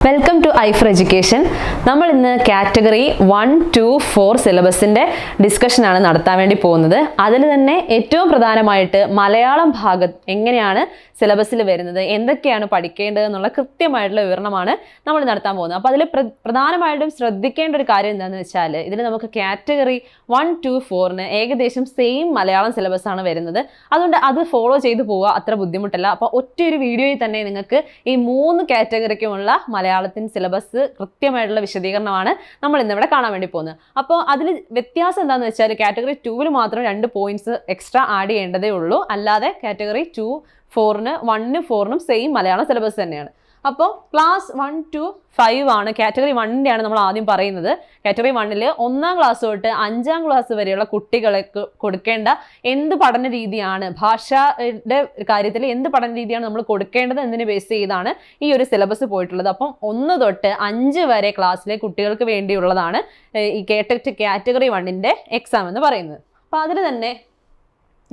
Welcome to ഐഫർ education നമ്മൾ ഇന്ന് category one two four സിലബസിന്റെ ഡിസ്കഷനാണ് നടത്താൻ വേണ്ടി പോകുന്നത്. അതിൽ തന്നെ ഏറ്റവും പ്രധാനമായിട്ട് മലയാളം ഭാഗം എങ്ങനെയാണ് സിലബസിൽ വരുന്നത്? എന്തൊക്കെയാണ് പഠിക്കേണ്ടത് എന്നുള്ള കൃത്യമായിട്ടുള്ള വിവരണമാണ് നമ്മൾ നടത്താൻ പോകുന്നത്. അപ്പോൾ അതിൽ പ്ര പ്രധാനമായിട്ടും ശ്രദ്ധിക്കേണ്ട ഒരു കാര്യം എന്താണെന്ന് വെച്ചാൽ ഇതിൽ നമുക്ക് കാറ്റഗറി വൺ ടു ഫോറിന് ഏകദേശം സെയിം മലയാളം സിലബസ് ആണ് വരുന്നത്. അതുകൊണ്ട് അത് ഫോളോ ചെയ്തു പോവുക അത്ര ബുദ്ധിമുട്ടല്ല. അപ്പോൾ ഒരു വീഡിയോയിൽ തന്നെ നിങ്ങൾക്ക് ഈ മൂന്ന് കാറ്റഗറിക്കുമുള്ള മലയാളത്തിൻ സിലബസ് കൃത്യമായിട്ടുള്ള വിശദീകരണമാണ് നമ്മൾ ഇന്നിവിടെ കാണാൻ വേണ്ടി പോകുന്നത്. അപ്പോൾ അതിൽ വ്യത്യാസം എന്താണെന്ന് വെച്ചാൽ കാറ്റഗറി ടൂവിൽ മാത്രം രണ്ട് പോയിന്റ്സ് എക്സ്ട്രാ ആഡ് ചെയ്യേണ്ടതേ ഉള്ളൂ. അല്ലാതെ കാറ്റഗറി ടു ഫോറിന് വണ്ണിനും ഫോറിനും സെയിം മലയാളം സിലബസ് തന്നെയാണ്. അപ്പോൾ ക്ലാസ് വൺ ടു ഫൈവ് ആണ് കാറ്റഗറി വണ്ണിന്റെയാണ് നമ്മൾ ആദ്യം പറയുന്നത്. കാറ്റഗറി വണ്ണിൽ ഒന്നാം ക്ലാസ് തൊട്ട് അഞ്ചാം ക്ലാസ് വരെയുള്ള കുട്ടികൾക്ക് കൊടുക്കേണ്ട എന്ത് പഠന രീതിയാണ് ഭാഷയുടെ കാര്യത്തിൽ എന്ത് പഠന രീതിയാണ് നമ്മൾ കൊടുക്കേണ്ടത് എന്നതിനെ ബേസ് ചെയ്താണ് ഈ ഒരു സിലബസ് പോയിട്ടുള്ളത്. അപ്പം ഒന്ന് തൊട്ട് അഞ്ച് വരെ ക്ലാസ്സിലെ കുട്ടികൾക്ക് വേണ്ടിയുള്ളതാണ് ഈ കേട്ടറ്റ് കാറ്റഗറി വണ്ണിന്റെ എക്സാം എന്ന് പറയുന്നത്. അപ്പോൾ അതിൽ തന്നെ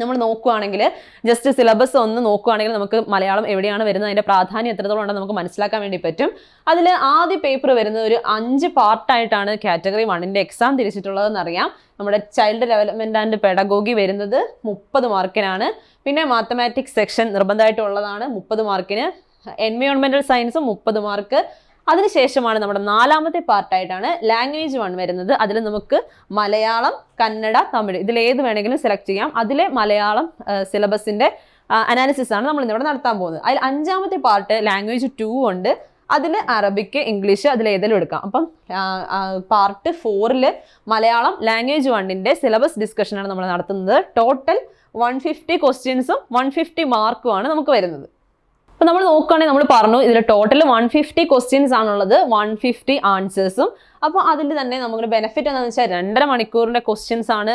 നമ്മൾ നോക്കുകയാണെങ്കിൽ ജസ്റ്റ് സിലബസ് ഒന്ന് നോക്കുകയാണെങ്കിൽ നമുക്ക് മലയാളം എവിടെയാണ് വരുന്നത്? അതിന്റെ പ്രാധാന്യം എത്രത്തോളം ഉണ്ടെന്ന് നമുക്ക് മനസ്സിലാക്കാൻ വേണ്ടി പറ്റും. അതിൽ ആദ്യ പേപ്പർ വരുന്നത് ഒരു അഞ്ച് പാർട്ടായിട്ടാണ് കാറ്റഗറി വണ്ണിന്റെ എക്സാം തിരിച്ചിട്ടുള്ളതെന്ന് അറിയാം. നമ്മുടെ ചൈൽഡ് ഡെവലപ്മെന്റ് ആൻഡ് പെഡഗോഗി വരുന്നത് മുപ്പത് മാർക്കിനാണ് പിന്നെ മാത്തമാറ്റിക്സ് സെക്ഷൻ നിർബന്ധമായിട്ടുള്ളതാണ് മുപ്പത് മാർക്കിന് എൻവയോൺമെന്റൽ സയൻസും മുപ്പത് മാർക്ക് അതിനുശേഷമാണ് നമ്മുടെ നാലാമത്തെ പാർട്ടായിട്ടാണ് ലാംഗ്വേജ് വൺ വരുന്നത്. അതിൽ നമുക്ക് മലയാളം കന്നഡ തമിഴ് ഇതിൽ ഏത് വേണമെങ്കിലും സെലക്ട് ചെയ്യാം. അതിലെ മലയാളം സിലബസിന്റെ അനാലിസിസ് ആണ് നമ്മൾ ഇന്നിവിടെ നടത്താൻ പോകുന്നത്. അതിൽ അഞ്ചാമത്തെ പാർട്ട് ലാംഗ്വേജ് ടു ഉണ്ട്. അതിൽ അറബിക്ക് ഇംഗ്ലീഷ് അതിൽ ഏതെങ്കിലും എടുക്കാം. അപ്പം പാർട്ട് ഫോറിൽ മലയാളം ലാംഗ്വേജ് വണ്ണിന്റെ സിലബസ് ഡിസ്കഷനാണ് നമ്മൾ നടത്തുന്നത്. ടോട്ടൽ വൺ ഫിഫ്റ്റി ക്വസ്റ്റ്യൻസും വൺ ഫിഫ്റ്റി മാർക്കുമാണ് നമുക്ക് വരുന്നത്. അപ്പോൾ നമ്മൾ നോക്കുകയാണെങ്കിൽ നമ്മൾ പറഞ്ഞു ഇതിൽ ടോട്ടൽ വൺ ഫിഫ്റ്റി ക്വസ്റ്റ്യൻസ് ആണുള്ളത്. വൺ ഫിഫ്റ്റി ആൻസേഴ്സും അപ്പോൾ അതിൽ തന്നെ നമുക്ക് ബെനിഫിറ്റ് എന്താണെന്ന് വെച്ചാൽ രണ്ടര മണിക്കൂറിന്റെ ക്വസ്റ്റ്യൻസ് ആണ്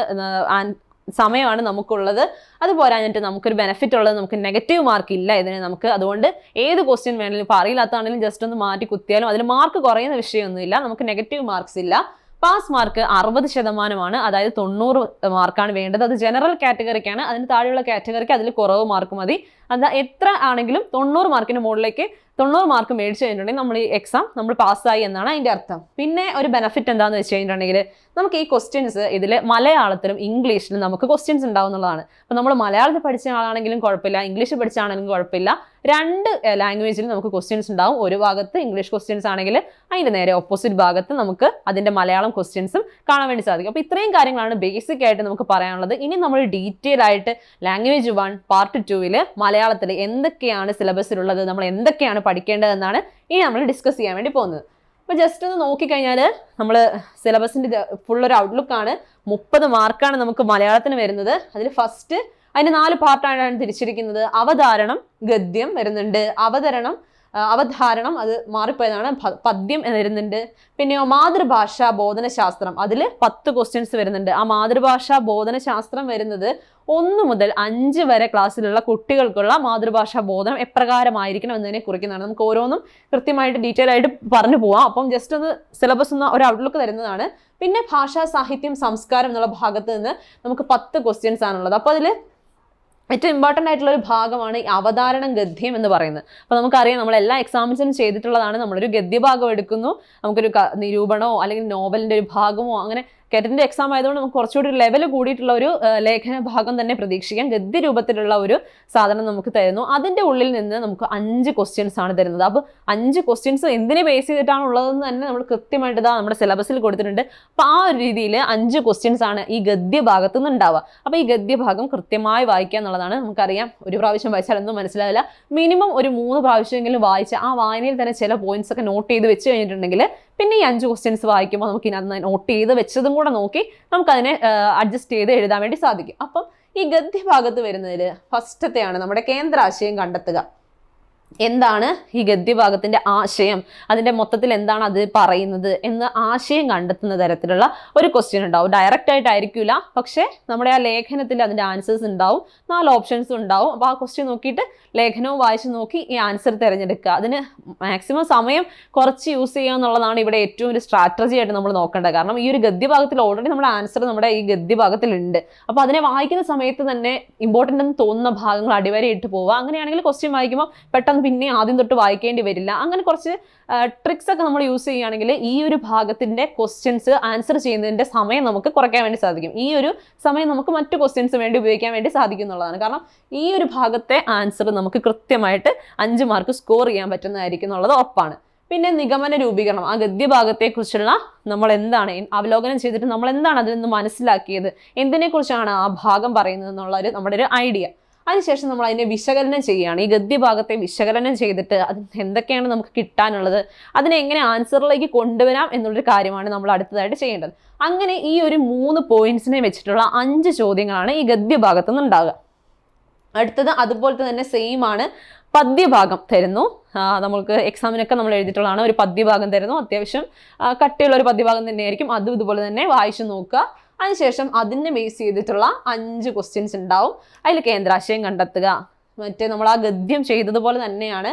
സമയമാണ് നമുക്കുള്ളത്. അത് പോരാഞ്ഞിട്ട് നമുക്കൊരു ബെനിഫിറ്റ് ഉള്ളത് നമുക്ക് നെഗറ്റീവ് മാർക്ക് ഇല്ല ഇതിന് നമുക്ക്. അതുകൊണ്ട് ഏത് ക്വസ്റ്റ്യൻ വേണമെങ്കിലും ഇപ്പോൾ അറിയില്ലാത്തതാണെങ്കിലും ജസ്റ്റ് ഒന്ന് മാറ്റി കുത്തിയാലും അതിൽ മാർക്ക് കുറയുന്ന വിഷയമൊന്നുമില്ല. നമുക്ക് നെഗറ്റീവ് മാർക്സ് ഇല്ല. പാസ് മാർക്ക് അറുപത് ശതമാനമാണ്. അതായത് തൊണ്ണൂറ് മാർക്കാണ് വേണ്ടത്. അത് ജനറൽ കാറ്റഗറിക്കാണ് അതിന് താഴെയുള്ള കാറ്റഗറിക്ക് അതിൽ കുറവ് മാർക്ക് മതി. അത് എത്ര ആണെങ്കിലും തൊണ്ണൂറ് മാർക്കിന് മുകളിലേക്ക് തൊണ്ണൂറ് മാർക്ക് മേടിച്ചു കഴിഞ്ഞിട്ടുണ്ടെങ്കിൽ നമ്മൾ ഈ എക്സാം നമ്മൾ പാസ്സായി എന്നാണ് അതിന്റെ അർത്ഥം. പിന്നെ ഒരു ബെനിഫിറ്റ് എന്താണെന്ന് വെച്ച് കഴിഞ്ഞിട്ടുണ്ടെങ്കിൽ നമുക്ക് ഈ ക്വസ്റ്റ്യൻസ് ഇതിൽ മലയാളത്തിലും ഇംഗ്ലീഷിലും നമുക്ക് ക്വസ്റ്റ്യൻസ് ഉണ്ടാവും എന്നുള്ളതാണ്. അപ്പോൾ നമ്മൾ മലയാളത്തിൽ പഠിച്ച ആളാണെങ്കിലും കുഴപ്പമില്ല ഇംഗ്ലീഷ് പഠിച്ചാണെങ്കിലും കുഴപ്പമില്ല രണ്ട് ലാംഗ്വേജിലും നമുക്ക് ക്വസ്റ്റ്യൻസ് ഉണ്ടാവും. ഒരു ഭാഗത്ത് ഇംഗ്ലീഷ് ക്വസ്റ്റ്യൻസ് ആണെങ്കിൽ അതിന്റെ നേരെ ഓപ്പോസിറ്റ് ഭാഗത്ത് നമുക്ക് അതിന്റെ മലയാളം ക്വസ്റ്റ്യൻസും കാണാൻ വേണ്ടി സാധിക്കും. അപ്പോൾ ഇത്രയും കാര്യങ്ങളാണ് ബേസിക് ആയിട്ട് നമുക്ക് പറയാനുള്ളത്. ഇനി നമ്മൾ ഡീറ്റെയിൽ ആയിട്ട് ലാംഗ്വേജ് വൺ പാർട്ട് ടുവിൽ മലയാളത്തിൽ എന്തൊക്കെയാണ് സിലബസിലുള്ളത് നമ്മൾ എന്തൊക്കെയാണ് പഠിക്കേണ്ടതെന്നാണ് ഇനി നമ്മൾ ഡിസ്കസ് ചെയ്യാൻ വേണ്ടി പോകുന്നത്. അപ്പോൾ ജസ്റ്റ് ഒന്ന് നോക്കിക്കഴിഞ്ഞാൽ നമ്മൾ സിലബസിന്റെ ഫുൾ ഒരു ഔട്ട്ലുക്കാണ് മുപ്പത് മാർക്കാണ് നമുക്ക് മലയാളത്തിന് വരുന്നത്. അതിൽ ഫസ്റ്റ് അതിന് നാല് പാർട്ടായിട്ടാണ് തിരിച്ചിരിക്കുന്നത്. അവതാരണം ഗദ്യം വരുന്നുണ്ട്. അവതരണം അവധാരണം അത് മാറിപ്പോയതാണ്. പദ്യം വരുന്നുണ്ട്. പിന്നെയോ മാതൃഭാഷാ ബോധനശാസ്ത്രം. അതിൽ പത്ത് ക്വസ്റ്റ്യൻസ് വരുന്നുണ്ട്. ആ മാതൃഭാഷാ ബോധനശാസ്ത്രം വരുന്നത് ഒന്ന് മുതൽ അഞ്ച് വരെ ക്ലാസ്സിലുള്ള കുട്ടികൾക്കുള്ള മാതൃഭാഷാ ബോധനം എപ്രകാരമായിരിക്കണം എന്നതിനെ കുറിക്കുന്നതാണ്. നമുക്ക് ഓരോന്നും കൃത്യമായിട്ട് ഡീറ്റെയിൽ ആയിട്ട് പറഞ്ഞു പോവാം. അപ്പം ജസ്റ്റ് ഒന്ന് സിലബസ് ഒന്ന് ഒരു ഔട്ട്ലുക്ക് തരുന്നതാണ്. പിന്നെ ഭാഷാ സാഹിത്യം സംസ്കാരം എന്നുള്ള ഭാഗത്ത് നിന്ന് നമുക്ക് പത്ത് ക്വസ്റ്റ്യൻസ് ആണുള്ളത്. അപ്പോൾ അതിൽ ഏറ്റവും ഇമ്പോർട്ടന്റ് ആയിട്ടുള്ള ഒരു ഭാഗമാണ് ഈ അവതാരണം ഗദ്യം എന്ന് പറയുന്നത്. അപ്പോൾ നമുക്കറിയാം നമ്മൾ എല്ലാ എക്സാംസിനും ചെയ്തിട്ടുള്ളതാണ്. നമ്മളൊരു ഗദ്യഭാഗം എടുക്കുന്നു. നമുക്കൊരു നിരൂപണമോ അല്ലെങ്കിൽ നോവലിന്റെ ഒരു ഭാഗമോ അങ്ങനെ കെറ്റിന്റെ എക്സാം ആയതുകൊണ്ട് നമുക്ക് കുറച്ചുകൂടി ലെവൽ കൂടിയിട്ടുള്ള ഒരു ലേഖന ഭാഗം തന്നെ പ്രതീക്ഷിക്കാം. ഗദ്യ രൂപത്തിലുള്ള ഒരു സാധനം നമുക്ക് തരുന്നു. അതിന്റെ ഉള്ളിൽ നിന്ന് നമുക്ക് അഞ്ച് ക്വസ്റ്റ്യൻസ് ആണ് തരുന്നത്. അപ്പോൾ അഞ്ച് ക്വസ്റ്റ്യൻസ് എന്തിനെ ബേസ് ചെയ്തിട്ടാണ് ഉള്ളതെന്ന് തന്നെ നമ്മൾ കൃത്യമായിട്ട് ഇതാ നമ്മുടെ സിലബസിൽ കൊടുത്തിട്ടുണ്ട്. അപ്പോൾ ആ ഒരു രീതിയിൽ അഞ്ച് ക്വസ്റ്റ്യൻസ് ആണ് ഈ ഗദ്യ ഭാഗത്തു നിന്ന് ഉണ്ടാവുക. അപ്പോൾ ഈ ഗദ്യ ഭാഗം കൃത്യമായി വായിക്കുക എന്നുള്ളതാണ് നമുക്കറിയാം. ഒരു പ്രാവശ്യം വായിച്ചാലൊന്നും മനസ്സിലാവില്ല. മിനിമം ഒരു മൂന്ന് പ്രാവശ്യമെങ്കിലും വായിച്ച് ആ വായനയിൽ തന്നെ ചില പോയിന്റ്സ് ഒക്കെ നോട്ട് ചെയ്ത് വെച്ച് കഴിഞ്ഞിട്ടുണ്ടെങ്കിൽ പിന്നെ ഈ അഞ്ച് ക്വസ്റ്റ്യൻസ് വായിക്കുമ്പോൾ നമുക്ക് ഇതിനകത്ത് നോട്ട് ചെയ്ത് വെച്ചതും കൂടെ നോക്കി നമുക്കതിനെ അഡ്ജസ്റ്റ് ചെയ്ത് എഴുതാൻ വേണ്ടി സാധിക്കും. അപ്പം ഈ ഗദ്യഭാഗത്ത് വരുന്നതിൽ ഫസ്റ്റത്തെയാണ് നമ്മുടെ കേന്ദ്രാശയം കണ്ടെത്തുക. എന്താണ് ഈ ഗദ്യഭാഗത്തിന്റെ ആശയം? അതിന്റെ മൊത്തത്തിൽ എന്താണ് അത് പറയുന്നത് എന്ന ആശയം കണ്ടെത്തുന്ന തരത്തിലുള്ള ഒരു ക്വസ്റ്റ്യൻ ഉണ്ടാവും. ഡയറക്റ്റ് ആയിട്ടായിരിക്കില്ല പക്ഷേ നമ്മുടെ ആ ലേഖനത്തിൽ അതിന്റെ ആൻസേഴ്സ് ഉണ്ടാവും നാല് ഓപ്ഷൻസ് ഉണ്ടാവും. അപ്പോൾ ആ ക്വസ്റ്റ്യൻ നോക്കിയിട്ട് ലേഖനവും വായിച്ച് നോക്കി ഈ ആൻസർ തിരഞ്ഞെടുക്കുക. അതിന് മാക്സിമം സമയം കുറച്ച് യൂസ് ചെയ്യുക എന്നുള്ളതാണ് ഇവിടെ ഏറ്റവും ഒരു സ്ട്രാറ്റജി ആയിട്ട് നമ്മൾ നോക്കേണ്ടത്. കാരണം ഈ ഒരു ഗദ്യഭാഗത്തിൽ ഓൾറെഡി നമ്മുടെ ആൻസർ നമ്മുടെ ഈ ഗദ്യഭാഗത്തിലുണ്ട്. അപ്പോൾ അതിനെ വായിക്കുന്ന സമയത്ത് തന്നെ ഇമ്പോർട്ടന്റ് എന്ന് തോന്നുന്ന ഭാഗങ്ങൾ അടിവരയിട്ട് പോവുക. അങ്ങനെയാണെങ്കിൽ ക്വസ്റ്റ്യൻ വായിക്കുമ്പോൾ പെട്ടെന്ന് പിന്നെ ആദ്യം തൊട്ട് വായിക്കേണ്ടി വരില്ല. അങ്ങനെ കുറച്ച് ട്രിക്സ് ഒക്കെ നമ്മൾ യൂസ് ചെയ്യുകയാണെങ്കിൽ ഈ ഒരു ഭാഗത്തിന്റെ ക്വസ്റ്റ്യൻസ് ആൻസർ ചെയ്യുന്നതിന്റെ സമയം നമുക്ക് കുറയ്ക്കാൻ വേണ്ടി സാധിക്കും. ഈ ഒരു സമയം നമുക്ക് മറ്റു ക്വസ്റ്റ്യൻസ് വേണ്ടി ഉപയോഗിക്കാൻ വേണ്ടി സാധിക്കും എന്നുള്ളതാണ്. കാരണം ഈ ഒരു ഭാഗത്തെ ആൻസർ നമുക്ക് കൃത്യമായിട്ട് അഞ്ച് മാർക്ക് സ്കോർ ചെയ്യാൻ പറ്റുന്നതായിരിക്കും എന്നുള്ളത് ഉറപ്പാണ്. പിന്നെ നിഗമന രൂപീകരണം ആ ഗദ്യഭാഗത്തെക്കുറിച്ചുള്ള നമ്മൾ എന്താണ് അവലോകനം ചെയ്തിട്ട് നമ്മൾ എന്താണ് അതിൽ നിന്ന് മനസ്സിലാക്കിയത് എന്തിനെക്കുറിച്ചാണ് ആ ഭാഗം പറയുന്നത് എന്നുള്ളൊരു നമ്മുടെ ഒരു ഐഡിയ അതിനുശേഷം നമ്മൾ അതിനെ വിശകലനം ചെയ്യുകയാണ്. ഈ ഗദ്യഭാഗത്തെ വിശകലനം ചെയ്തിട്ട് അത് എന്തൊക്കെയാണ് നമുക്ക് കിട്ടാനുള്ളത് അതിനെ എങ്ങനെ ആൻസറിലേക്ക് കൊണ്ടുവരാം എന്നുള്ളൊരു കാര്യമാണ് നമ്മൾ അടുത്തതായിട്ട് ചെയ്യേണ്ടത്. അങ്ങനെ ഈ ഒരു മൂന്ന് പോയിന്റ്സിനെ വെച്ചിട്ടുള്ള അഞ്ച് ചോദ്യങ്ങളാണ് ഈ ഗദ്യഭാഗത്തു നിന്ന് ഉണ്ടാകുക അടുത്തത് അതുപോലത്തെ തന്നെ സെയിം ആണ്. പദ്യഭാഗം തരുന്നു. നമുക്ക് എക്സാമിനൊക്കെ നമ്മൾ എഴുതിയിട്ടുള്ളതാണ്. ഒരു പദ്യഭാഗം തരുന്നു. അത്യാവശ്യം കട്ടിയുള്ള ഒരു പദ്യഭാഗം തന്നെയായിരിക്കും. അതും ഇതുപോലെ തന്നെ വായിച്ചു നോക്കുക. അതിനുശേഷം അതിനെ ബേസ് ചെയ്തിട്ടുള്ള അഞ്ച് ക്വസ്റ്റ്യൻസ് ഉണ്ടാവും. അതിൽ കേന്ദ്രാശയം കണ്ടെത്തുക. മറ്റേ നമ്മൾ ആ ഗദ്യം ചെയ്തതുപോലെ തന്നെയാണ്.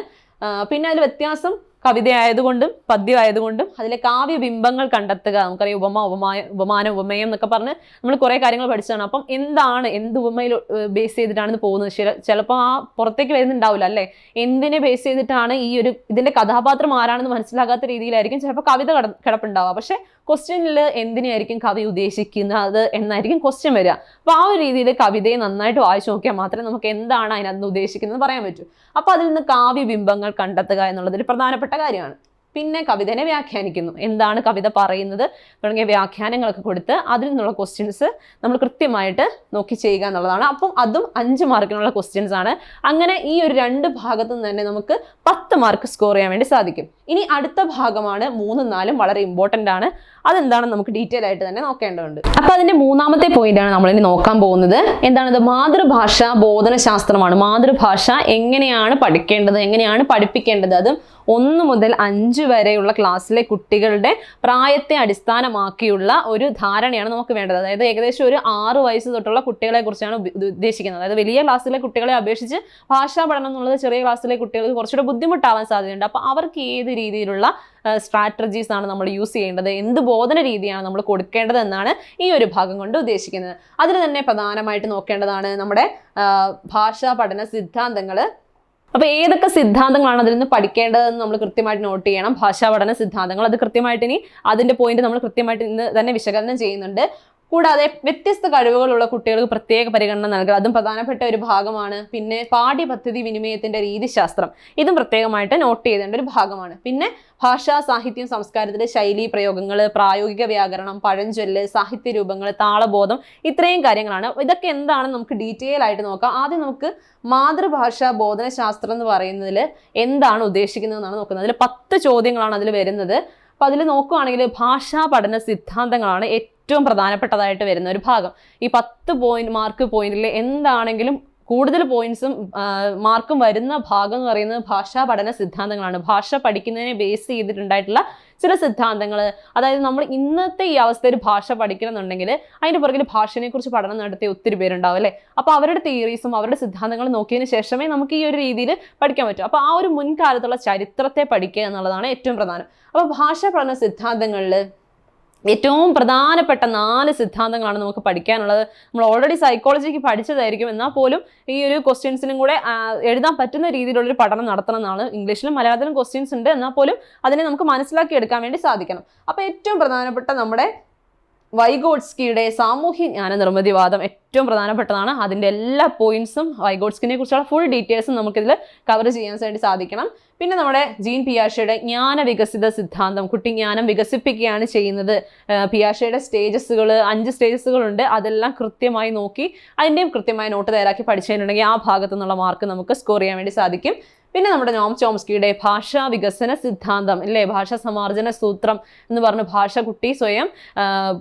പിന്നെ അതിൽ വ്യത്യാസം കവിതയായതുകൊണ്ടും പദ്യമായതുകൊണ്ടും അതിലെ കാവ്യബിംബങ്ങൾ കണ്ടെത്തുക. നമുക്കറിയാം ഉപമ ഉപമായ ഉപമാനം ഉപമയം എന്നൊക്കെ പറഞ്ഞ് നമ്മൾ കുറേ കാര്യങ്ങൾ പഠിച്ചതാണ്. അപ്പം എന്താണ് എന്ത് ഉപമയിൽ ബേസ് ചെയ്തിട്ടാണ് പോകുന്നത്? ചില ചിലപ്പോൾ ആ പുറത്തേക്ക് വരുന്നുണ്ടാവില്ല അല്ലേ? എന്തിനെ ബേസ് ചെയ്തിട്ടാണ് ഈ ഒരു ഇതിന്റെ കഥാപാത്രം ആരാണെന്ന് മനസ്സിലാകാത്ത രീതിയിലായിരിക്കും ചിലപ്പോൾ കവിത കിട കിടപ്പുണ്ടാവുക. പക്ഷെ ക്വസ്റ്റ്യനിൽ എന്തിനായിരിക്കും കവി ഉദ്ദേശിക്കുന്നത് എന്നായിരിക്കും ക്വസ്റ്റ്യൻ വരിക. അപ്പോൾ ആ ഒരു രീതിയിൽ കവിതയെ നന്നായിട്ട് വായിച്ചു നോക്കിയാൽ മാത്രമേ നമുക്ക് എന്താണ് അതിനകത്ത് ഉദ്ദേശിക്കുന്നത് പറയാൻ പറ്റൂ. അപ്പോൾ അതിൽ നിന്ന് കാവ്യബിംബങ്ങൾ കണ്ടെത്തുക എന്നുള്ളതിൽ പ്രധാനപ്പെട്ട കാര്യമാണ്. പിന്നെ കവിതനെ വ്യാഖ്യാനിക്കുന്നു. എന്താണ് കവിത പറയുന്നത്? തുടങ്ങിയ വ്യാഖ്യാനങ്ങളൊക്കെ കൊടുത്ത് അതിൽ നിന്നുള്ള ക്വസ്റ്റ്യൻസ് നമ്മൾ കൃത്യമായിട്ട് നോക്കി ചെയ്യുക എന്നുള്ളതാണ്. അപ്പം അതും അഞ്ച് മാർക്കിനുള്ള ക്വസ്റ്റ്യൻസ് ആണ്. അങ്ങനെ ഈ ഒരു രണ്ട് ഭാഗത്തു നിന്ന് തന്നെ നമുക്ക് പത്ത് മാർക്ക് സ്കോർ ചെയ്യാൻ വേണ്ടി സാധിക്കും. ഇനി അടുത്ത ഭാഗമാണ് മൂന്നും നാലും വളരെ ഇമ്പോർട്ടന്റ് ആണ്. അതെന്താണെന്ന് നമുക്ക് ഡീറ്റെയിൽ ആയിട്ട് തന്നെ നോക്കേണ്ടതുണ്ട്. അപ്പോൾ അതിന്റെ മൂന്നാമത്തെ പോയിന്റാണ് ഇനി നോക്കാൻ പോകുന്നത്. എന്താണത് മാതൃഭാഷ ബോധന ശാസ്ത്രമാണ് മാതൃഭാഷ എങ്ങനെയാണ് പഠിക്കേണ്ടത്? എങ്ങനെയാണ് പഠിപ്പിക്കേണ്ടത്? അതും ഒന്ന് മുതൽ അഞ്ച് വരെയുള്ള ക്ലാസ്സിലെ കുട്ടികളുടെ പ്രായത്തെ അടിസ്ഥാനമാക്കിയുള്ള ഒരു ധാരണയാണ് നമുക്ക് വേണ്ടത്. അതായത് ഏകദേശം ഒരു ആറ് വയസ്സ് തൊട്ടുള്ള കുട്ടികളെ കുറിച്ചാണ് ഉദ്ദേശിക്കുന്നത്. അതായത് വലിയ ക്ലാസ്സിലെ കുട്ടികളെ അപേക്ഷിച്ച് ഭാഷാ പഠനം എന്നുള്ളത് ചെറിയ ക്ലാസ്സിലെ കുട്ടികൾക്ക് കുറച്ചുകൂടെ ബുദ്ധിമുട്ടാവാൻ സാധ്യതയുണ്ട്. അപ്പോൾ അവർക്ക് ഏത് രീതിയിലുള്ള സ്ട്രാറ്റജീസ് ആണ് നമ്മൾ യൂസ് ചെയ്യേണ്ടത്? എന്ത് ബോധന രീതിയാണ് നമ്മൾ കൊടുക്കേണ്ടത് എന്നാണ് ഈ ഒരു ഭാഗം കൊണ്ട് ഉദ്ദേശിക്കുന്നത്. അതിൽ തന്നെ പ്രധാനമായിട്ട് നോക്കേണ്ടതാണ് നമ്മുടെ ഭാഷാ പഠന സിദ്ധാന്തങ്ങൾ അപ്പൊ ഏതൊക്കെ സിദ്ധാന്തങ്ങളാണ് അതിൽ നിന്ന് പഠിക്കേണ്ടതെന്ന് നമ്മൾ കൃത്യമായിട്ട് നോട്ട് ചെയ്യണം. ഭാഷാ പഠന സിദ്ധാന്തങ്ങൾ. അത് കൃത്യമായിട്ട് ഇനി അതിന്റെ പോയിന്റ് നമ്മൾ കൃത്യമായിട്ട് ഇന്ന് തന്നെ വിശകലനം ചെയ്യുന്നുണ്ട്. കൂടാതെ വ്യത്യസ്ത കഴിവുകളുള്ള കുട്ടികൾക്ക് പ്രത്യേക പരിഗണന നൽകുക അതും പ്രധാനപ്പെട്ട ഒരു ഭാഗമാണ്. പിന്നെ പാഠ്യപദ്ധതി വിനിമയത്തിന്റെ രീതിശാസ്ത്രം. ഇതും പ്രത്യേകമായിട്ട് നോട്ട് ചെയ്തേണ്ട ഒരു ഭാഗമാണ്. പിന്നെ ഭാഷാ സാഹിത്യം സംസ്കാരത്തിലെ ശൈലി പ്രയോഗങ്ങൾ പ്രായോഗിക വ്യാകരണം പഴഞ്ചൊല്ല് സാഹിത്യ രൂപങ്ങൾ താളബോധം ഇത്രയും കാര്യങ്ങളാണ്. ഇതൊക്കെ എന്താണെന്ന് നമുക്ക് ഡീറ്റെയിൽ ആയിട്ട് നോക്കാം. ആദ്യം നമുക്ക് മാതൃഭാഷ ബോധന ശാസ്ത്രം എന്ന് പറയുന്നതിൽ എന്താണ് ഉദ്ദേശിക്കുന്നതെന്നാണ് നോക്കുന്നത്. അതിൽ പത്ത് ചോദ്യങ്ങളാണ് അതിൽ വരുന്നത്. അപ്പോൾ അതിൽ നോക്കുകയാണെങ്കിൽ ഭാഷാ പഠന സിദ്ധാന്തങ്ങളാണ് ഏറ്റവും പ്രധാനപ്പെട്ടതായിട്ട് വരുന്ന ഒരു ഭാഗം. ഈ പത്ത് പോയിന്റ് മാർക്ക് പോയിന്റിൽ എന്താണെങ്കിലും കൂടുതൽ പോയിന്റ്സും മാർക്കും വരുന്ന ഭാഗം എന്ന് പറയുന്നത് ഭാഷാ പഠന സിദ്ധാന്തങ്ങളാണ്. ഭാഷ പഠിക്കുന്നതിനെ ബേസ് ചെയ്തിട്ടുണ്ടായിട്ടുള്ള ചില സിദ്ധാന്തങ്ങൾ അതായത് നമ്മൾ ഇന്നത്തെ ഈ അവസ്ഥയിൽ ഭാഷ പഠിക്കണമെന്നുണ്ടെങ്കിൽ അതിന്റെ പുറകിൽ ഭാഷയെക്കുറിച്ച് പഠനം നടത്തിയ ഒത്തിരി പേരുണ്ടാവും അല്ലേ? അപ്പോൾ അവരുടെ തിയറീസും അവരുടെ സിദ്ധാന്തങ്ങളും നോക്കിയതിന് ശേഷമേ നമുക്ക് ഈ ഒരു രീതിയിൽ പഠിക്കാൻ പറ്റൂ. അപ്പോൾ ആ ഒരു മുൻകാലത്തുള്ള ചരിത്രത്തെ പഠിക്കുക എന്നുള്ളതാണ് ഏറ്റവും പ്രധാനം. അപ്പോൾ ഭാഷ പഠന സിദ്ധാന്തങ്ങളിൽ ഏറ്റവും പ്രധാനപ്പെട്ട നാല് സിദ്ധാന്തങ്ങളാണ് നമുക്ക് പഠിക്കാനുള്ളത്. നമ്മൾ ഓൾറെഡി സൈക്കോളജിക്ക് പഠിച്ചതായിരിക്കും. എന്നാൽ പോലും ഈ ഒരു ക്വസ്റ്റ്യൻസിനും കൂടെ എഴുതാൻ പറ്റുന്ന രീതിയിലുള്ളൊരു പഠനം നടത്തണം എന്നാണ് ഇംഗ്ലീഷിലും മലയാളത്തിലും ക്വസ്റ്റ്യൻസ് ഉണ്ട്. എന്നാൽ പോലും അതിനെ നമുക്ക് മനസ്സിലാക്കി എടുക്കാൻ വേണ്ടി സാധിക്കണം. അപ്പോൾ ഏറ്റവും പ്രധാനപ്പെട്ട നമ്മുടെ വൈഗോട്സ്കിയുടെ സാമൂഹ്യ ജ്ഞാന നിർമ്മിതിവാദം ഏറ്റവും പ്രധാനപ്പെട്ടതാണ്. അതിന്റെ എല്ലാ പോയിന്റ്സും വൈഗോഡ്സ്കിനെ കുറിച്ചുള്ള ഫുൾ ഡീറ്റെയിൽസും നമുക്കിതിൽ കവർ ചെയ്യാൻ വേണ്ടി സാധിക്കണം. പിന്നെ നമ്മുടെ ജീൻ പിയാഷയുടെ ജ്ഞാന വികസിത സിദ്ധാന്തം കുട്ടി ജ്ഞാനം വികസിപ്പിക്കുകയാണ് ചെയ്യുന്നത്. പിയാഷയുടെ സ്റ്റേജസുകൾ അഞ്ച് സ്റ്റേജസുകളുണ്ട് അതെല്ലാം കൃത്യമായി നോക്കി അതിന്റെയും കൃത്യമായി നോട്ട് തയ്യാറാക്കി പഠിച്ചിട്ടുണ്ടെങ്കിൽ ആ ഭാഗത്തു നിന്നുള്ള മാർക്ക് നമുക്ക് സ്കോർ ചെയ്യാൻ വേണ്ടി സാധിക്കും. പിന്നെ നമ്മുടെ നോം ചോംസ്കിയുടെ ഭാഷാ വികസന സിദ്ധാന്തം അല്ലേ ഭാഷാ സമാർജന സൂത്രം എന്ന് പറഞ്ഞ ഭാഷ കുട്ടി സ്വയം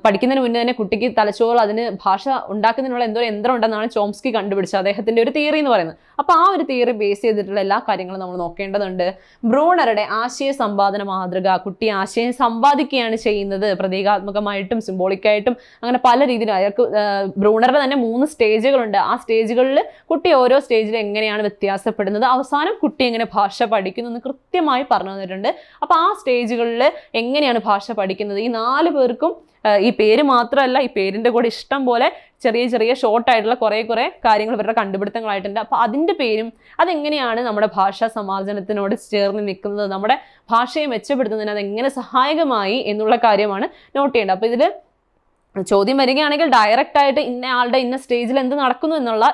പഠിക്കുന്നതിന് മുന്നേ തന്നെ കുട്ടിക്ക് തലച്ചോറ് അതിന് ഭാഷ ഉണ്ടാക്കുന്നതിനുള്ള എന്തോ യന്ത്രം ഉണ്ടെന്നാണ് ചോംസ്കി കണ്ടുപിടിച്ചത് അദ്ദേഹത്തിന്റെ ഒരു തിയറി എന്ന് പറയുന്നത്. അപ്പോൾ ആ ഒരു തിയറി ബേസ് ചെയ്തിട്ടുള്ള എല്ലാ കാര്യങ്ങളും നമ്മൾ നോക്കേണ്ടതുണ്ട്. ബ്രൂണറുടെ ആശയ സമ്പാദന മാതൃക കുട്ടി ആശയം സമ്പാദിക്കുകയാണ് ചെയ്യുന്നത്. പ്രതീകാത്മകമായിട്ടും സിംബോളിക്കായിട്ടും അങ്ങനെ പല രീതിയിലും. അയാൾക്ക് ബ്രൂണറുടെ തന്നെ മൂന്ന് സ്റ്റേജുകളുണ്ട് ആ സ്റ്റേജുകളിൽ കുട്ടി ഓരോ സ്റ്റേജിൽ എങ്ങനെയാണ് വ്യത്യാസപ്പെടുന്നത്? അവസാനം കുട്ടി കുട്ടി എങ്ങനെ ഭാഷ പഠിക്കുന്നു എന്ന് കൃത്യമായി പറഞ്ഞു തന്നിട്ടുണ്ട്. അപ്പോൾ ആ സ്റ്റേജുകളിൽ എങ്ങനെയാണ് ഭാഷ പഠിക്കുന്നത്? ഈ നാല് പേർക്കും ഈ പേര് മാത്രമല്ല ഈ പേരിന്റെ കൂടെ ഇഷ്ടം പോലെ ചെറിയ ചെറിയ ഷോർട്ടായിട്ടുള്ള കുറേ കുറേ കാര്യങ്ങൾ ഇവരുടെ കണ്ടുപിടുത്തങ്ങളായിട്ടുണ്ട്. അപ്പോൾ അതിന്റെ പേരും അതെങ്ങനെയാണ് നമ്മുടെ ഭാഷാ സമാർജനത്തിനോട് ചേർന്ന് നിൽക്കുന്നത്? നമ്മുടെ ഭാഷയെ മെച്ചപ്പെടുത്തുന്നതിന് അത് എങ്ങനെ സഹായകമായി എന്നുള്ള കാര്യമാണ് നോട്ട് ചെയ്യേണ്ടത്. അപ്പോൾ ഇതിൽ ചോദ്യം വരികയാണെങ്കിൽ ഡയറക്റ്റ് ആയിട്ട് ഇന്ന ആളുടെ ഇന്ന സ്റ്റേജിൽ എന്ത് നടക്കുന്നു എന്നുള്ള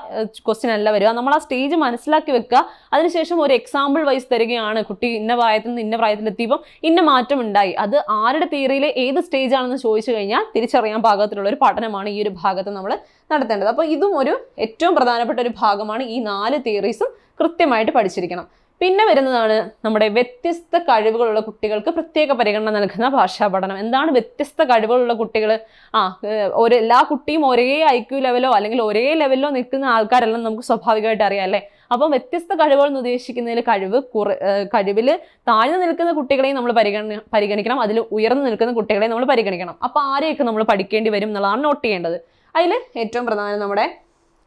ക്വസ്റ്റ്യൻ അല്ല വരിക. നമ്മൾ ആ സ്റ്റേജ് മനസ്സിലാക്കി വെക്കുക. അതിനുശേഷം ഒരു എക്സാമ്പിൾ വൈസ് തരികയാണ്. കുട്ടി ഇന്ന പ്രായത്തിൽ നിന്ന് ഇന്ന പ്രായത്തിലെത്തിയപ്പോൾ ഇന്ന മാറ്റം ഉണ്ടായി. അത് ആരുടെ തിയറിയിലെ ഏത് സ്റ്റേജ് ആണെന്ന് ചോദിച്ചു കഴിഞ്ഞാൽ തിരിച്ചറിയാൻ പാകത്തിലുള്ള ഒരു പഠനമാണ് ഈ ഒരു ഭാഗത്ത് നമ്മൾ നടത്തേണ്ടത്. അപ്പോൾ ഇതും ഒരു ഏറ്റവും പ്രധാനപ്പെട്ട ഒരു ഭാഗമാണ് ഈ നാല് തിയറീസും കൃത്യമായിട്ട് പഠിച്ചിരിക്കണം. പിന്നെ വരുന്നതാണ് നമ്മുടെ വ്യത്യസ്ത കഴിവുകളുള്ള കുട്ടികൾക്ക് പ്രത്യേക പരിഗണന നൽകുന്ന ഭാഷാ പഠനം. എന്താണ് വ്യത്യസ്ത കഴിവുകളുള്ള കുട്ടികൾ? ആ ഒരു എല്ലാ കുട്ടിയും ഒരേ ഐ ക്യു ലെവലോ അല്ലെങ്കിൽ ഒരേ ലെവലിലോ നിൽക്കുന്ന ആൾക്കാരെല്ലാം നമുക്ക് സ്വാഭാവികമായിട്ട് അറിയാം അല്ലേ? അപ്പം വ്യത്യസ്ത കഴിവുകൾ എന്ന് ഉദ്ദേശിക്കുന്നതിൽ കഴിവ് കുറ കഴിവിൽ താഴ്ന്നു നിൽക്കുന്ന കുട്ടികളെയും നമ്മൾ പരിഗണ പരിഗണിക്കണം. അതിൽ ഉയർന്നു നിൽക്കുന്ന കുട്ടികളെയും നമ്മൾ പരിഗണിക്കണം. അപ്പോൾ ആരെയൊക്കെ നമ്മൾ പഠിക്കേണ്ടി വരും എന്നുള്ളതാണ് നോട്ട് ചെയ്യേണ്ടത്. അതിൽ ഏറ്റവും പ്രധാനം നമ്മുടെ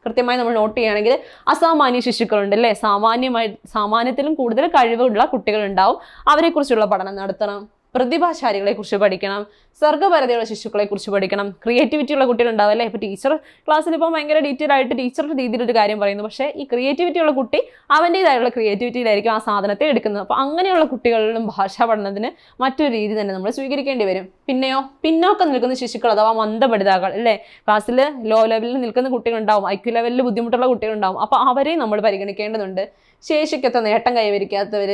കൃത്യമായി നമ്മൾ നോട്ട് ചെയ്യുകയാണെങ്കിൽ അസാമാന്യ ശിശുക്കളുണ്ട് അല്ലേ? സാമാന്യമായി സാമാന്യത്തിലും കൂടുതൽ കഴിവുള്ള കുട്ടികളുണ്ടാവും. അവരെക്കുറിച്ചുള്ള പഠനം നടത്തണം. പ്രതിഭാശാലികളെ കുറിച്ച് പഠിക്കണം സർഗപരതയുള്ള ശിശുക്കളെ കുറിച്ച് പഠിക്കണം. ക്രിയേറ്റിവിറ്റി ഉള്ള കുട്ടികളുണ്ടാവും അല്ലേ? ഇപ്പോൾ ടീച്ചർ ക്ലാസ്സിൽ ഇപ്പോൾ ഭയങ്കര ഡീറ്റെയിൽ ആയിട്ട് ടീച്ചറുടെ രീതിയിൽ ഒരു കാര്യം പറയുന്നു. പക്ഷേ ഈ ക്രിയേറ്റിവിറ്റി ഉള്ള കുട്ടി അവന്റേതായുള്ള ക്രിയേറ്റിവിറ്റിയിലായിരിക്കും ആ സാധനത്തെ എടുക്കുന്നത്. അപ്പോൾ അങ്ങനെയുള്ള കുട്ടികളിലും ഭാഷാ പഠനത്തിന് മറ്റൊരു രീതി തന്നെ നമ്മൾ സ്വീകരിക്കേണ്ടി വരും. പിന്നെയോ? പിന്നോക്കം നിൽക്കുന്ന ശിശുക്കൾ അഥവാ മന്ദപഠിതാക്കൾ അല്ലേ? ക്ലാസ്സിൽ ലോ ലെവലിൽ നിൽക്കുന്ന കുട്ടികളുണ്ടാവും. ഐക്യു ലെവലിൽ ബുദ്ധിമുട്ടുള്ള കുട്ടികളുണ്ടാവും. അപ്പോൾ അവരെയും നമ്മൾ പരിഗണിക്കേണ്ടതുണ്ട്. ശേഷിക്കത്ത നേട്ടം കൈവരിക്കാത്തവർ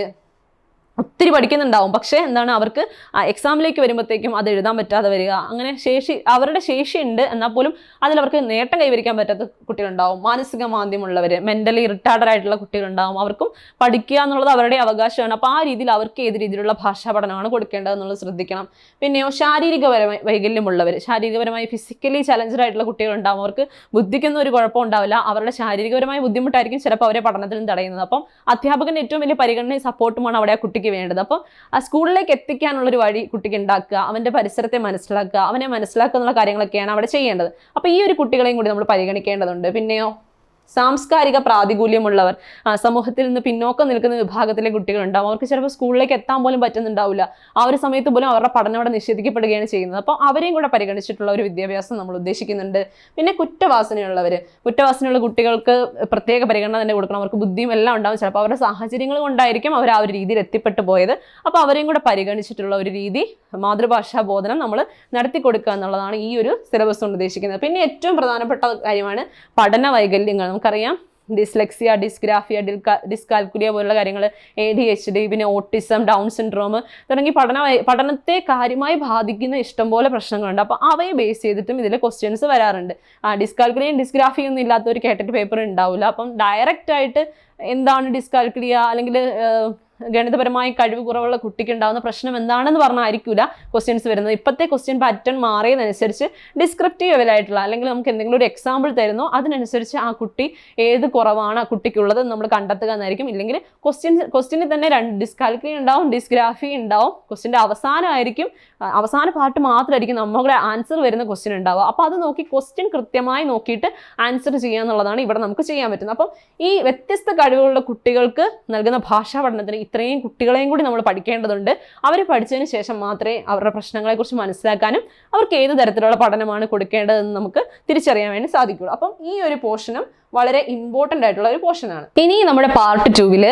ഒത്തിരി പഠിക്കുന്നുണ്ടാവും. പക്ഷേ എന്താണ് അവർക്ക് എക്സാമിലേക്ക് വരുമ്പോഴത്തേക്കും അത് എഴുതാൻ പറ്റാതെ വരിക. അങ്ങനെ ശേഷി അവരുടെ ശേഷി ഉണ്ട് എന്നാൽ പോലും അതിൽ അവർക്ക് നേട്ടം കൈവരിക്കാൻ പറ്റാത്ത കുട്ടികളുണ്ടാവും. മാനസിക മാന്ദ്യമുള്ളവർ മെന്റലി റിട്ടയർഡ് ആയിട്ടുള്ള കുട്ടികളുണ്ടാവും. അവർക്കും പഠിക്കുക എന്നുള്ളത് അവരുടെ അവകാശമാണ്. അപ്പോൾ ആ രീതിയിൽ അവർക്ക് ഏത് രീതിയിലുള്ള ഭാഷാ പഠനമാണ് കൊടുക്കേണ്ടത് എന്നുള്ളത് ശ്രദ്ധിക്കണം. പിന്നെയോ ശാരീരികപരമായി വൈകല്യമുള്ളവർ ശാരീരികപരമായി ഫിസിക്കലി ചലഞ്ചഡ് ആയിട്ടുള്ള കുട്ടികളുണ്ടാവും. അവർക്ക് ബുദ്ധിക്കൊന്നും ഒരു കുഴപ്പം ഉണ്ടാവില്ല. അവരുടെ ശാരീരികപരമായ ബുദ്ധിമുട്ടായിരിക്കും ചിലപ്പോൾ അവരെ പഠനത്തിൽ തടയുന്നത്. അപ്പം അധ്യാപകന്റെ ഏറ്റവും വലിയ പരിഗണനയും സപ്പോർട്ടുമാണ് അവിടെ ആ കുട്ടിക്ക് വേണ്ടത്. അപ്പം ആ സ്കൂളിലേക്ക് എത്തിക്കാനുള്ളൊരു വഴി കുട്ടിക്ക് ഉണ്ടാക്കുക അവന്റെ പരിസരത്തെ മനസ്സിലാക്കുക അവനെ മനസ്സിലാക്കുക എന്നുള്ള കാര്യങ്ങളൊക്കെയാണ് അവിടെ ചെയ്യേണ്ടത്. അപ്പോൾ ഈ ഒരു കുട്ടികളെയും കൂടി നമ്മൾ പരിഗണിക്കേണ്ടതുണ്ട്. പിന്നെയോ? സാംസ്കാരിക പ്രാതികൂല്യമുള്ളവർ സമൂഹത്തിൽ നിന്ന് പിന്നോക്കം നിൽക്കുന്ന വിഭാഗത്തിലെ കുട്ടികളുണ്ടാവും. അവർക്ക് ചിലപ്പോൾ സ്കൂളിലേക്ക് എത്താൻ പോലും പറ്റുന്നുണ്ടാവില്ല. ആ ഒരു സമയത്ത് പോലും അവരുടെ പഠനം അവിടെ നിഷേധിക്കപ്പെടുകയാണ് ചെയ്യുന്നത്. അപ്പോൾ അവരെയും കൂടെ പരിഗണിച്ചിട്ടുള്ള ഒരു വിദ്യാഭ്യാസം നമ്മൾ ഉദ്ദേശിക്കുന്നുണ്ട്. പിന്നെ കുറ്റവാസനയുള്ളവർ കുറ്റവാസനയുള്ള കുട്ടികൾക്ക് പ്രത്യേക പരിഗണന തന്നെ കൊടുക്കണം. അവർക്ക് ബുദ്ധിയും എല്ലാം ഉണ്ടാവും. ചിലപ്പോൾ അവരുടെ സാഹചര്യങ്ങൾ കൊണ്ടായിരിക്കും അവർ ആ ഒരു രീതിയിൽ എത്തിപ്പെട്ടു പോയത്. അപ്പോൾ അവരെയും കൂടെ പരിഗണിച്ചിട്ടുള്ള ഒരു രീതി മാതൃഭാഷാ ബോധനം നമ്മൾ നടത്തി കൊടുക്കുക എന്നുള്ളതാണ് ഈ ഒരു സിലബസ് കൊണ്ട് ഉദ്ദേശിക്കുന്നത്. പിന്നെ ഏറ്റവും പ്രധാനപ്പെട്ട കാര്യമാണ് പഠന വൈകല്യങ്ങൾ. നമുക്കറിയാം. ഡിസ്ലെക്സിയ ഡിസ്ഗ്രാഫിയ ഡിസ്കാൽക്കുലിയ പോലുള്ള കാര്യങ്ങൾ എ ഡി എച്ച് ഡി പിന്നെ ഓട്ടിസം ഡൗൺ സിൻഡ്രോം തുടങ്ങി പഠന പഠനത്തെ കാര്യമായി ബാധിക്കുന്ന ഇഷ്ടംപോലെ പ്രശ്നങ്ങളുണ്ട്. അപ്പോൾ അവയെ ബേസ് ചെയ്തിട്ടും ഇതിൽ ക്വസ്റ്റ്യൻസ് വരാറുണ്ട്. ആ ഡിസ്കാൽക്കുലിയും ഡിസ്ഗ്രാഫിയും ഒന്നും ഇല്ലാത്ത ഒരു പേപ്പർ ഉണ്ടാവില്ല അപ്പം ഡയറക്റ്റ് ആയിട്ട് എന്താണ് ഡിസ്കാൽക്കുലിയ അല്ലെങ്കിൽ ഗണിതപരമായി കഴിവ് കുറവുള്ള കുട്ടിക്ക് ഉണ്ടാകുന്ന പ്രശ്നം എന്താണെന്ന് പറഞ്ഞായിരിക്കില്ല ക്വസ്റ്റ്യൻസ് വരുന്നത്. ഇപ്പോഴത്തെ ക്വസ്റ്റ്യൻ പാറ്റേൺ മാറിയതനുസരിച്ച് ഡിസ്ക്രിപ്റ്റീവ് ലെവലായിട്ടുള്ള അല്ലെങ്കിൽ നമുക്ക് എന്തെങ്കിലും ഒരു എക്സാമ്പിൾ തരുന്നോ അതിനനുസരിച്ച് ആ കുട്ടി ഏത് കുറവാണ് ആ കുട്ടിക്കുള്ളത് നമ്മൾ കണ്ടെത്തുക എന്നായിരിക്കും. ഇല്ലെങ്കിൽ ക്വസ്റ്റ്യൻ ക്വസ്റ്റ്യനിൽ തന്നെ രണ്ട് ഡിസ്കാൽക്കുലി ഉണ്ടാവും ഡിസ്ഗ്രാഫി ഉണ്ടാവും. ക്വസ്റ്റ്യന്റെ അവസാനമായിരിക്കും അവസാന പാർട്ട് മാത്രമായിരിക്കും നമ്മുടെ ആൻസർ വരുന്ന ക്വസ്റ്റ്യൻ ഉണ്ടാവുക. അപ്പോൾ അത് നോക്കി ക്വസ്റ്റ്യൻ കൃത്യമായി നോക്കിയിട്ട് ആൻസർ ചെയ്യുക എന്നുള്ളതാണ് ഇവിടെ നമുക്ക് ചെയ്യാൻ പറ്റുന്നത്. അപ്പം ഈ വ്യത്യസ്ത കഴിവുകളുള്ള കുട്ടികൾക്ക് നൽകുന്ന ഭാഷാ പഠനത്തിന് ഇത്രയും കുട്ടികളെയും കൂടി നമ്മൾ പഠിക്കേണ്ടതുണ്ട്. അവർ പഠിച്ചതിന് ശേഷം മാത്രമേ അവരുടെ പ്രശ്നങ്ങളെക്കുറിച്ച് മനസ്സിലാക്കാനും അവർക്ക് ഏത് തരത്തിലുള്ള പഠനമാണ് കൊടുക്കേണ്ടതെന്ന് നമുക്ക് തിരിച്ചറിയാൻ വേണ്ടി സാധിക്കുള്ളൂ അപ്പം ഈ ഒരു പോർഷനും വളരെ ഇമ്പോർട്ടന്റ് ആയിട്ടുള്ള ഒരു പോർഷനാണ് ഇനി നമ്മുടെ പാർട്ട് ടൂവിൽ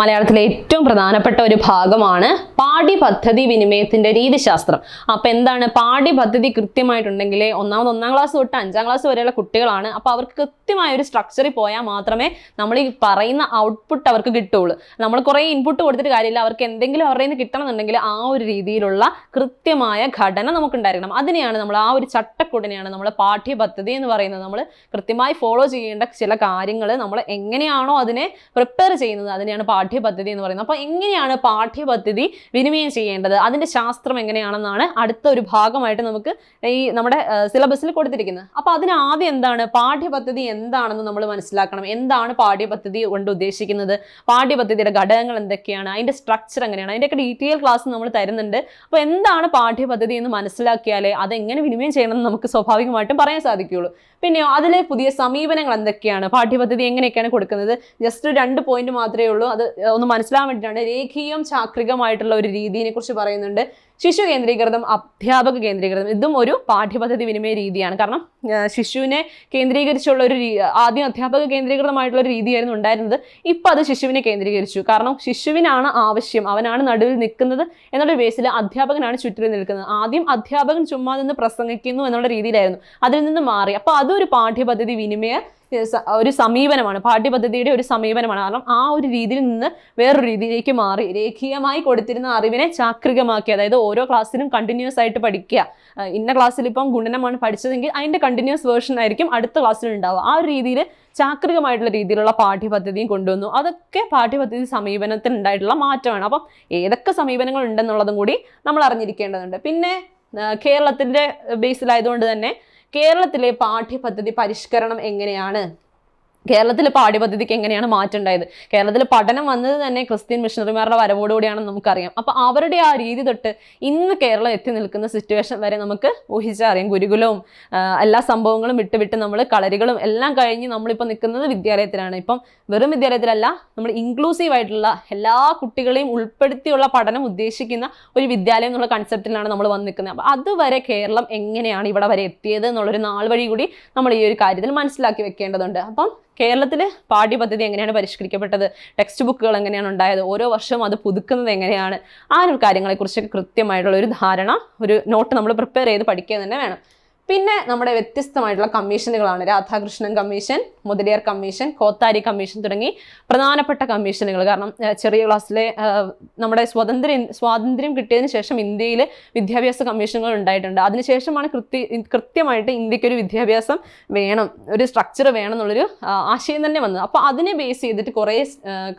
മലയാളത്തിലെ ഏറ്റവും പ്രധാനപ്പെട്ട ഒരു ഭാഗമാണ് പാഠ്യപദ്ധതി വിനിമയത്തിന്റെ രീതിശാസ്ത്രം. അപ്പോൾ എന്താണ്? പാഠ്യപദ്ധതി കൃത്യമായിട്ടുണ്ടെങ്കിൽ ഒന്നാമത് ഒന്നാം ക്ലാസ് തൊട്ട് അഞ്ചാം ക്ലാസ് വരെയുള്ള കുട്ടികളാണ്. അപ്പോൾ അവർക്ക് കൃത്യമായ ഒരു സ്ട്രക്ചറിൽ പോയാൽ മാത്രമേ നമ്മൾ ഈ പറയുന്ന ഔട്ട്പുട്ട് അവർക്ക് കിട്ടുള്ളൂ. നമ്മൾ കുറേ ഇൻപുട്ട് കൊടുത്തിട്ട് കാര്യമില്ല. അവർക്ക് എന്തെങ്കിലും അവരുടെ നിന്ന് കിട്ടണമെന്നുണ്ടെങ്കിൽ ആ ഒരു രീതിയിലുള്ള കൃത്യമായ ഘടന നമുക്കുണ്ടായിരിക്കണം. അതിനെയാണ് നമ്മൾ ആ ഒരു ചട്ടക്കൂടിനെയാണ് നമ്മൾ പാഠ്യപദ്ധതി എന്ന് പറയുന്നത്. നമ്മൾ കൃത്യമായി ഫോളോ ചെയ്യേണ്ട ചില കാര്യങ്ങൾ നമ്മൾ എങ്ങനെയാണോ അതിനെ പ്രിപ്പയർ ചെയ്യുന്നത് അതിനെയാണ് പാഠ്യപദ്ധതി എന്ന് പറയുന്നത്. അപ്പോൾ എങ്ങനെയാണ് പാഠ്യപദ്ധതി വിനിമയം ചെയ്യേണ്ടത്? അതിന്റെ ശാസ്ത്രം എങ്ങനെയാണെന്നാണ് അടുത്ത ഒരു ഭാഗമായിട്ട് നമുക്ക് ഈ നമ്മുടെ സിലബസിൽ കൊടുത്തിരിക്കുന്നത്. അപ്പോൾ അതിന് ആദ്യം എന്താണ്? പാഠ്യപദ്ധതി എന്താണെന്ന് നമ്മൾ മനസ്സിലാക്കണം. എന്താണ് പാഠ്യപദ്ധതി കൊണ്ട് ഉദ്ദേശിക്കുന്നത്? പാഠ്യപദ്ധതിയുടെ ഘടകങ്ങൾ എന്തൊക്കെയാണ്? അതിന്റെ സ്ട്രക്ചർ എങ്ങനെയാണ്? അതിന്റെയൊക്കെ ഡീറ്റെയിൽ ക്ലാസ് നമ്മൾ തരുന്നുണ്ട്. അപ്പോൾ എന്താണ് പാഠ്യപദ്ധതി എന്ന് മനസ്സിലാക്കിയാലേ അതെങ്ങനെ വിനിമയം ചെയ്യണമെന്ന് നമുക്ക് സ്വാഭാവികമായിട്ടും പറയാൻ സാധിക്കുകയുള്ളൂ. പിന്നെയോ അതിലെ പുതിയ സമീപനങ്ങൾ എന്തൊക്കെയാണ്? എന്തൊക്കെയാണ്? പാഠ്യപദ്ധതി എങ്ങനെയൊക്കെയാണ് കൊടുക്കുന്നത്? ജസ്റ്റ് രണ്ട് പോയിന്റ് മാത്രമേ ഉള്ളൂ. അത് ഒന്ന് മനസ്സിലാൻ വേണ്ടിയിട്ടാണ് രേഖീയം ചാക്രികമായിട്ടുള്ള ഒരു രീതിയെ കുറിച്ച് പറയുന്നുണ്ട്. ശിശു കേന്ദ്രീകൃതം അധ്യാപക കേന്ദ്രീകൃതം ഇതും ഒരു പാഠ്യപദ്ധതി വിനിമയ രീതിയാണ്. കാരണം ശിശുവിനെ കേന്ദ്രീകരിച്ചുള്ള ഒരു ആദ്യം അധ്യാപക കേന്ദ്രീകൃതമായിട്ടുള്ള ഒരു രീതിയായിരുന്നു ഉണ്ടായിരുന്നത്. ഇപ്പം അത് ശിശുവിനെ കേന്ദ്രീകരിച്ചു. കാരണം ശിശുവിനാണ് ആവശ്യം അവനാണ് നടുവിൽ നിൽക്കുന്നത് എന്നുള്ള ബേസിൽ അധ്യാപകനാണ് ചുറ്റിൽ നിൽക്കുന്നത്. ആദ്യം അധ്യാപകൻ ചുമ്മാ നിന്ന് പ്രസംഗിക്കുന്നു എന്നുള്ള രീതിയിലായിരുന്നു. അതിൽ നിന്ന് മാറി. അപ്പോൾ അതൊരു പാഠ്യപദ്ധതി വിനിമയ ഒരു സമീപനമാണ്. പാഠ്യപദ്ധതിയുടെ ഒരു സമീപനമാണ്. കാരണം ആ ഒരു രീതിയിൽ നിന്ന് വേറൊരു രീതിയിലേക്ക് മാറി രേഖീയമായി കൊടുത്തിരുന്ന അറിവിനെ ചാക്രികമാക്കി അതായത് ഓരോ ക്ലാസ്സിലും കണ്ടിന്യൂസ് ആയിട്ട് പഠിക്കുക. ഇന്ന ക്ലാസ്സിൽ ഇപ്പം ഗുണനമാണ് പഠിച്ചതെങ്കിൽ അതിന്റെ കണ്ടിന്യൂസ് വേർഷൻ ആയിരിക്കും അടുത്ത ക്ലാസ്സിൽ ഉണ്ടാവുക. ആ ഒരു രീതിയിൽ ചാക്രികമായിട്ടുള്ള രീതിയിലുള്ള പാഠ്യപദ്ധതിയും കൊണ്ടുവന്നു. അതൊക്കെ പാഠ്യപദ്ധതി സമീപനത്തിൽ ഉണ്ടായിട്ടുള്ള മാറ്റമാണ്. അപ്പം ഏതൊക്കെ സമീപനങ്ങൾ ഉണ്ടെന്നുള്ളതും കൂടി നമ്മൾ അറിഞ്ഞിരിക്കേണ്ടതുണ്ട്. പിന്നെ കേരളത്തിന്റെ ബേസിലായതുകൊണ്ട് തന്നെ കേരളത്തിലെ പാഠ്യപദ്ധതി പരിഷ്കരണം എങ്ങനെയാണ്? കേരളത്തിലെ പാഠ്യപദ്ധതിക്ക് എങ്ങനെയാണ് മാറ്റം ഉണ്ടായത്? കേരളത്തിൽ പഠനം വന്നത് തന്നെ ക്രിസ്ത്യൻ മിഷണറിമാരുടെ വരവോടുകൂടിയാണെന്ന് നമുക്കറിയാം. അപ്പോൾ അവരുടെ ആ രീതി തൊട്ട് ഇന്ന് കേരളം എത്തി നിൽക്കുന്ന സിറ്റുവേഷൻ വരെ നമുക്ക് ഊഹിച്ചറിയാം ഗുരുകുലവും എല്ലാ സംഭവങ്ങളും വിട്ട് വിട്ട് നമ്മൾ കളരികളും എല്ലാം കഴിഞ്ഞ് നമ്മളിപ്പോൾ നിൽക്കുന്നത് വിദ്യാലയത്തിലാണ്. ഇപ്പം വെറും വിദ്യാലയത്തിലല്ല നമ്മൾ ഇൻക്ലൂസീവ് ആയിട്ടുള്ള എല്ലാ കുട്ടികളെയും ഉൾപ്പെടുത്തിയുള്ള പഠനം ഉദ്ദേശിക്കുന്ന ഒരു വിദ്യാലയം എന്നുള്ള കൺസെപ്റ്റിലാണ് നമ്മൾ വന്ന് നിൽക്കുന്നത്. അപ്പോൾ അതുവരെ കേരളം എങ്ങനെയാണ് ഇവിടെ വരെ എത്തിയത് എന്നുള്ളൊരു നാൾ വഴി കൂടി നമ്മൾ ഈ ഒരു കാര്യത്തിൽ മനസ്സിലാക്കി വെക്കേണ്ടതുണ്ട്. അപ്പം കേരളത്തിൽ പാഠ്യപദ്ധതി എങ്ങനെയാണ് പരിഷ്കരിക്കപ്പെട്ടത്? ടെക്സ്റ്റ് ബുക്കുകൾ എങ്ങനെയാണ് ഉണ്ടായത്? ഓരോ വർഷവും അത് പുതുക്കുന്നത് എങ്ങനെയാണ്? ആ ഒരു കാര്യങ്ങളെക്കുറിച്ചൊക്കെ കൃത്യമായിട്ടുള്ള ഒരു ധാരണ ഒരു നോട്ട് നമ്മൾ പ്രിപ്പയർ ചെയ്ത് പഠിക്കുക തന്നെ വേണം. പിന്നെ നമ്മുടെ വ്യത്യസ്തമായിട്ടുള്ള കമ്മീഷനുകളാണ്. Radhakrishnan commission Mudaliar commission Kothari commission തുടങ്ങി പ്രധാനപ്പെട്ട കമ്മീഷനുകൾ. കാരണം ചെറിയ ക്ലാസ്സിലെ നമ്മുടെ സ്വാതന്ത്ര്യ സ്വാതന്ത്ര്യം കിട്ടിയതിന് ശേഷം ഇന്ത്യയിൽ വിദ്യാഭ്യാസ കമ്മീഷനുകൾ ഉണ്ടായിട്ടുണ്ട്. അതിനുശേഷമാണ് കൃത്യ കൃത്യമായിട്ട് ഇന്ത്യക്കൊരു വിദ്യാഭ്യാസം വേണം ഒരു സ്ട്രക്ചർ വേണം എന്നുള്ളൊരു ആശയം തന്നെ വന്നത്. അപ്പോൾ അതിനെ ബേസ് ചെയ്തിട്ട് കുറേ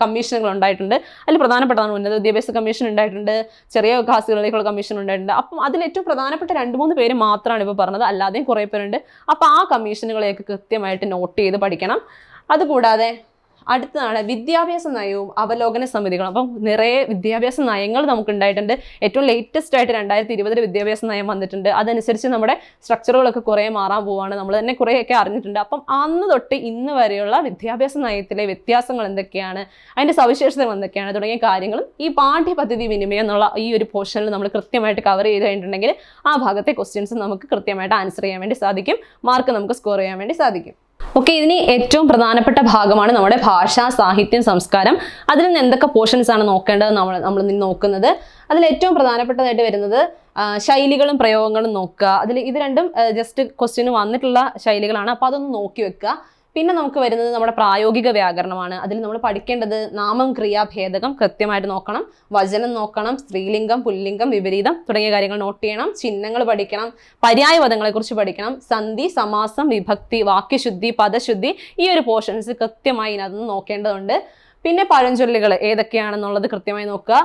കമ്മീഷനുകൾ ഉണ്ടായിട്ടുണ്ട്. അതിൽ പ്രധാനപ്പെട്ടതാണ് ഉന്നത വിദ്യാഭ്യാസ കമ്മീഷൻ ഉണ്ടായിട്ടുണ്ട് ചെറിയ ക്ലാസ്സുകളിലേക്കുള്ള കമ്മീഷൻ ഉണ്ടായിട്ടുണ്ട്. അപ്പം അതിൽ ഏറ്റവും പ്രധാനപ്പെട്ട രണ്ട് മൂന്ന് പേര് മാത്രമാണ് ഇപ്പോൾ പറഞ്ഞത്. അല്ലാതെയും കുറേ പേരുണ്ട്. അപ്പോൾ ആ കമ്മീഷനുകളെയൊക്കെ കൃത്യമായിട്ട് നോട്ട് ചെയ്ത് പഠിക്കണം. അതുകൂടാതെ അടുത്തതാണ് വിദ്യാഭ്യാസ നയവും അവലോകന സമിതികളും. അപ്പം നിറയെ വിദ്യാഭ്യാസ നയങ്ങൾ നമുക്ക് ഉണ്ടായിട്ടുണ്ട് ഏറ്റവും ലേറ്റസ്റ്റ് ആയിട്ട് രണ്ടായിരത്തി ഇരുപതിൽ വിദ്യാഭ്യാസ നയം വന്നിട്ടുണ്ട്. അതനുസരിച്ച് നമ്മുടെ സ്ട്രക്ചറുകളൊക്കെ കുറേ മാറാൻ പോവാണ്. നമ്മൾ തന്നെ കുറേയൊക്കെ അറിഞ്ഞിട്ടുണ്ട്. അപ്പം അന്ന് തൊട്ട് ഇന്ന് വരെയുള്ള വിദ്യാഭ്യാസ നയത്തിലെ വ്യത്യാസങ്ങൾ എന്തൊക്കെയാണ്? അതിന്റെ സവിശേഷതകൾ എന്തൊക്കെയാണ്? തുടങ്ങിയ കാര്യങ്ങളും ഈ പാഠ്യപദ്ധതി വിനിമയം എന്നുള്ള ഈ ഒരു പോർഷനിൽ നമ്മൾ കൃത്യമായിട്ട് കവർ ചെയ്ത് കഴിഞ്ഞിട്ടുണ്ടെങ്കിൽ ആ ഭാഗത്തെ ക്വസ്റ്റ്യൻസ് നമുക്ക് കൃത്യമായിട്ട് ആൻസർ ചെയ്യാൻ വേണ്ടി സാധിക്കും. മാർക്ക് നമുക്ക് സ്കോർ ചെയ്യാൻ വേണ്ടി സാധിക്കും. ഓക്കെ ഇതിന് ഏറ്റവും പ്രധാനപ്പെട്ട ഭാഗമാണ് നമ്മുടെ ഭാഷ സാഹിത്യം സംസ്കാരം. അതിൽ നിന്ന് എന്തൊക്കെ പോർഷൻസ് ആണ് നോക്കേണ്ടത് നമ്മൾ നമ്മൾ നോക്കുന്നത്? അതിൽ ഏറ്റവും പ്രധാനപ്പെട്ടതായിട്ട് വരുന്നത് ശൈലികളും പ്രയോഗങ്ങളും നോക്കുക. അതിൽ ഇത് രണ്ടും ജസ്റ്റ് ക്വസ്റ്റ്യന് വന്നിട്ടുള്ള ശൈലികളാണ്. അപ്പോൾ അതൊന്ന് നോക്കി വെക്കുക. പിന്നെ നമുക്ക് വരുന്നത് നമ്മുടെ പ്രായോഗിക വ്യാകരണമാണ്. അതിൽ നമ്മൾ പഠിക്കേണ്ടത് നാമം ക്രിയാഭേദകം കൃത്യമായിട്ട് നോക്കണം. വചനം നോക്കണം. സ്ത്രീലിംഗം പുല്ലിംഗം വിപരീതം തുടങ്ങിയ കാര്യങ്ങൾ നോട്ട് ചെയ്യണം. ചിഹ്നങ്ങൾ പഠിക്കണം. പര്യായ പദങ്ങളെക്കുറിച്ച് പഠിക്കണം. സന്ധി സമാസം വിഭക്തി വാക്യശുദ്ധി പദശുദ്ധി ഈ ഒരു പോർഷൻസ് കൃത്യമായി ഇതിനകത്ത് നോക്കേണ്ടതുണ്ട്. പിന്നെ പഴഞ്ചൊല്ലുകൾ ഏതൊക്കെയാണെന്നുള്ളത് കൃത്യമായി നോക്കുക.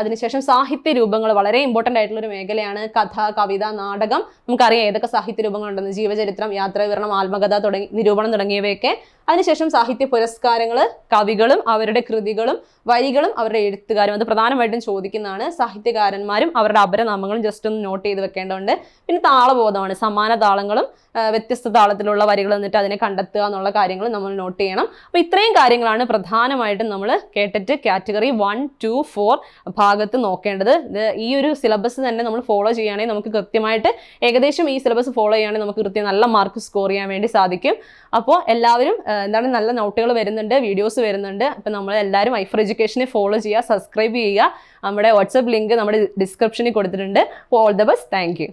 അതിനുശേഷം സാഹിത്യ രൂപങ്ങൾ വളരെ ഇമ്പോർട്ടന്റ് ആയിട്ടുള്ള ഒരു മേഖലയാണ് കഥ കവിത നാടകം. നമുക്കറിയാം ഏതൊക്കെ സാഹിത്യ രൂപങ്ങളുണ്ടെന്ന്. ജീവചരിത്രം യാത്രാവിവരണം ആത്മകഥ തുടങ്ങി നിരൂപണം തുടങ്ങിയവയൊക്കെ. അതിനുശേഷം സാഹിത്യ പുരസ്കാരങ്ങൾ കവികളും അവരുടെ കൃതികളും വരികളും അവരുടെ എഴുത്തുകാരും. അത് പ്രധാനമായിട്ടും ചോദിക്കുന്നതാണ്. സാഹിത്യകാരന്മാരും അവരുടെ അപരനാമങ്ങളും ജസ്റ്റ് ഒന്ന് നോട്ട് ചെയ്ത് വെക്കേണ്ടതുണ്ട്. പിന്നെ താളബോധമാണ്. സമാന താളങ്ങളും വ്യത്യസ്ത താളത്തിലുള്ള വരികൾ എന്നിട്ട് അതിനെ കണ്ടെത്തുക എന്നുള്ള കാര്യങ്ങൾ നമ്മൾ നോട്ട് ചെയ്യണം. അപ്പോൾ ഇത്രയും കാര്യങ്ങളാണ് പ്രധാനമായിട്ടും നമ്മൾ കേട്ടിട്ട് കാറ്റഗറി വൺ ടു ഫോർ ഭാഗത്ത് നോക്കേണ്ടത്. ഈ ഒരു സിലബസ് തന്നെ നമ്മൾ ഫോളോ ചെയ്യുകയാണെങ്കിൽ നമുക്ക് കൃത്യമായിട്ട് ഏകദേശം ഈ സിലബസ് ഫോളോ ചെയ്യുകയാണെങ്കിൽ നമുക്ക് കൃത്യം നല്ല മാർക്ക് സ്കോർ ചെയ്യാൻ വേണ്ടി സാധിക്കും. അപ്പോൾ എല്ലാവരും എന്താണ് നല്ല നോട്ടുകൾ വരുന്നുണ്ട് വീഡിയോസ് വരുന്നുണ്ട്. അപ്പോൾ നമ്മൾ എല്ലാവരും ഐഫർ എഡ്യൂക്കേഷനെ ഫോളോ ചെയ്യുക സബ്സ്ക്രൈബ് ചെയ്യുക. നമ്മുടെ വാട്സപ്പ് ലിങ്ക് നമ്മുടെ ഡിസ്ക്രിപ്ഷനിൽ കൊടുത്തിട്ടുണ്ട്. All the best thank you